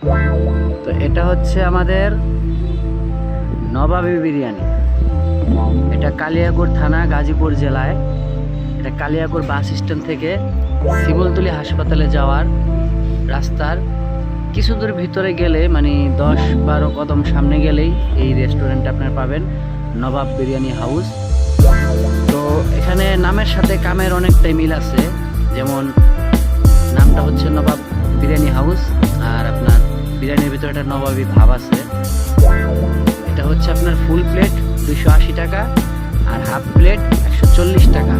তো এটা হচ্ছে আমাদের নবাবী বিরিয়ানি। এটা কালিয়াকৈর থানা, গাজীপুর জেলায়। এটা কালিয়াকৈর বাস স্ট্যান্ড থেকে শিমলতলি হাসপাতালে যাওয়ার রাস্তার কিছু দূর ভিতরে গেলে মানে দশ বারো কদম সামনে গেলেই এই রেস্টুরেন্ট আপনার পাবেন, নবাব বিরিয়ানি হাউস। তো এখানে নামের সাথে কামের অনেকটাই মিল আছে, যেমন নামটা হচ্ছে নবাব বিরিয়ানি হাউস, আর বিরিয়ানির ভিতরে একটা নবাবী ভাব আছে। এটা হচ্ছে আপনার ফুল প্লেট দুশো আশি টাকা আর হাফ প্লেট একশো চল্লিশ টাকা।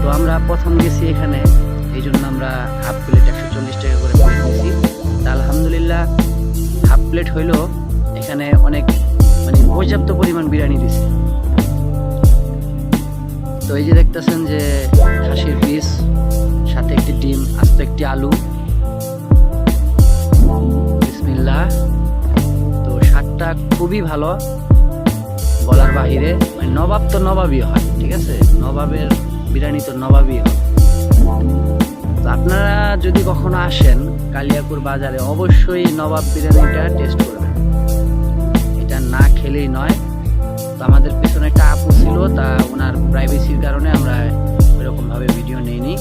তো আমরা প্রথম গেছি এখানে, এই জন্য আমরা হাফ প্লেট একশো চল্লিশ টাকা করে প্লেট নিয়েছি তা আলহামদুলিল্লাহ হাফ প্লেট হইল এখানে অনেক মানে পর্যাপ্ত পরিমাণ বিরিয়ানি দিছে। তো এই যে দেখতেছেন যে খাসির পিস সাথে একটি ডিম, আস্ত একটি আলু। বিসমিল্লাহ। তো স্বাদটা খুবই ভালো। বলার বাহিরে মানে নবাব তো নবাবই হয়, ঠিক আছে? নবাবের, বিরিয়ানি তো নবাবই হয়। তো আপনারা যদি কখনো আসেন কালিয়াপুর বাজারে, অবশ্যই নবাব বিরিয়ানিটা টেস্ট করবেন। এটা না খেলেই নয়। তো আমাদের পিছনে একটা আপু ছিল, তা ওনার প্রাইভেসির কারণে আমরা ওইরকমভাবে ভিডিও নেইনি।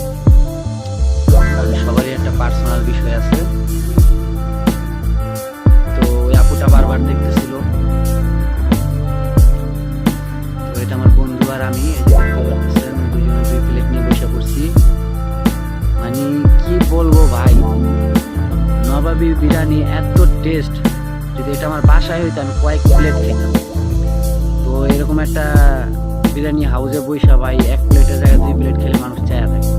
কারণ সবারই একটা পার্সোনাল বিষয় আছে। বারবার দেখতেছিল। আমার বন্ধু আর আমি প্লেট নিয়ে বসে পড়ছি। মানে কি বলব ভাই বিরিয়ানি এত টেস্ট যদি এটা আমার বাসায় হইতো আমি কয়েক প্লেট খেতাম। তো এরকম একটা বিরিয়ানি হাউসে বৈশা ভাই, এক প্লেটের জায়গায় দুই প্লেট খেলে মানুষ চায় থাকে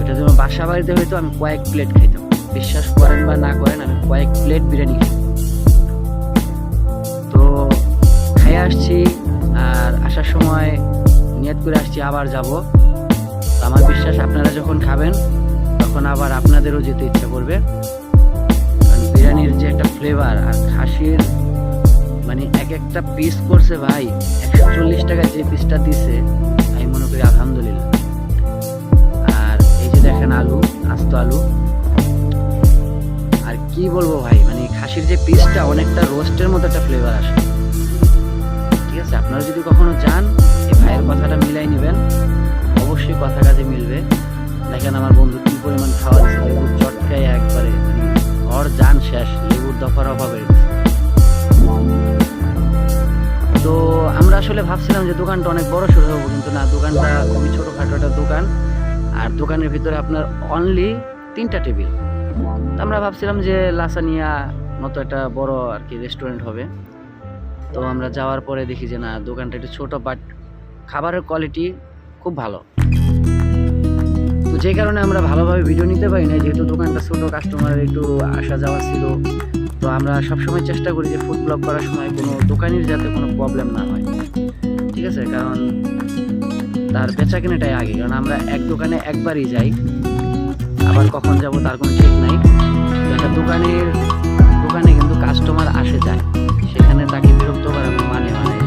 এটা যদি আমার বাসা বাড়িতে হইতো আমি কয়েক প্লেট খাইতাম বিশ্বাস করেন বা না করেন, আমি কয়েক প্লেট বিরিয়ানি খাই আসছি আর আসার সময় নিয়ত করে আসছি আবার যাব। আমার বিশ্বাস আপনারা যখন খাবেন, তখন আবার আপনাদেরও যেতে ইচ্ছা করবে। কারণ বিরিয়ানির যে একটা ফ্লেভার আর খাসির মানে এক একটা পিস করছে ভাই, একশো চল্লিশ টাকা যে পিসটা দিছে, আমি মনে করি আলহামদুলিল্লাহ। আর এই যে দেখেন আলু, আস্ত আলু। আর কি বলব ভাই মানে খাসির যে পিসটা অনেকটা রোস্টের মতো একটা ফ্লেভার আসে। আসলে ভাবছিলাম যে দোকানটা অনেক বড় সড়ো হব, কিন্তু না, দোকানটা খুবই ছোটোখাটো একটা দোকান। আর দোকানের ভিতরে আপনার অনলি তিনটা টেবিল। আমরা ভাবছিলাম যে লাসানিয়া মতো একটা বড় আর কি রেস্টুরেন্ট হবে। তো আমরা যাওয়ার পরে দেখি যে না, দোকানটা একটু ছোটো বাট খাবারের কোয়ালিটি খুব ভালো। তো যে কারণে আমরা ভালোভাবে ভিডিও নিতে পারি না যেহেতু দোকানটা ছোটো কাস্টমারের একটু আসা যাওয়া ছিল। তো আমরা সবসময় চেষ্টা করি যে ফুড ব্লগ করার সময় কোনো দোকানের যাতে কোনো প্রবলেম না হয়। ঠিক আছে? কারণ তার বেচা কেনাটাই আগে। কারণ আমরা এক দোকানে একবারই যাই। আবার কখন যাব তার কোনো ঠিক নাই। একটা দোকানের দোকানে কিন্তু কাস্টমার আসে যায়। সেখানে তাকে বিরক্ত করার মানে হয়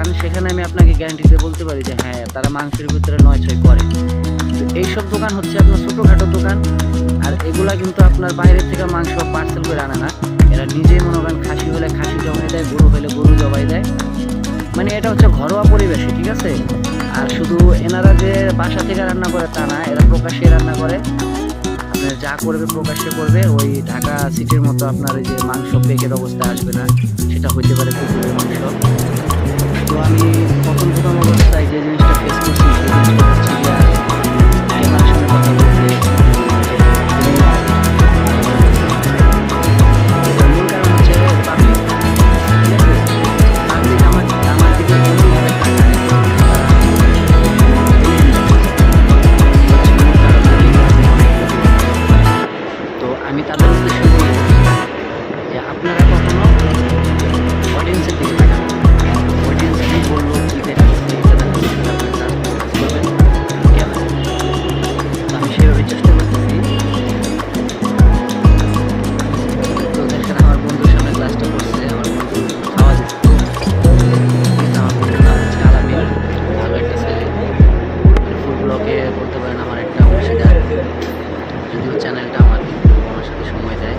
খান, সেখানে আমি আপনাকে গ্যারান্টি দিয়ে বলতে পারি যে হ্যাঁ তারা মাংসের ভিতরে নয় ছয় করে। তো এইসব দোকান হচ্ছে আপনার ছোটোখাটো দোকান, আর এগুলা কিন্তু আপনার বাইরে থেকে মাংস পার্সেল করে আনে না। এরা নিজেই মনে করেন খাসি হলে খাসি জমাই দেয়, গরু হলে গরু জবাই দেয়। মানে এটা হচ্ছে ঘরোয়া পরিবেশে, ঠিক আছে? আর শুধু এনারা যে বাসা থেকে রান্না করে তা না, এরা প্রকাশ্যে রান্না করে। আপনার যা করবে প্রকাশ্যে করবে, ওই ঢাকা সিটির মতো আপনার যে মাংস পেকের অবস্থায় আসবে না, সেটা হইতে পারে কুকুরের মাংস। তো আমি প্রথম প্রথম অবস্থায় যে জিনিসটা করতে পারেন আমার একটা অংশীদার যদিও চ্যানেলটা আমার আমার সাথে সময় দেয়।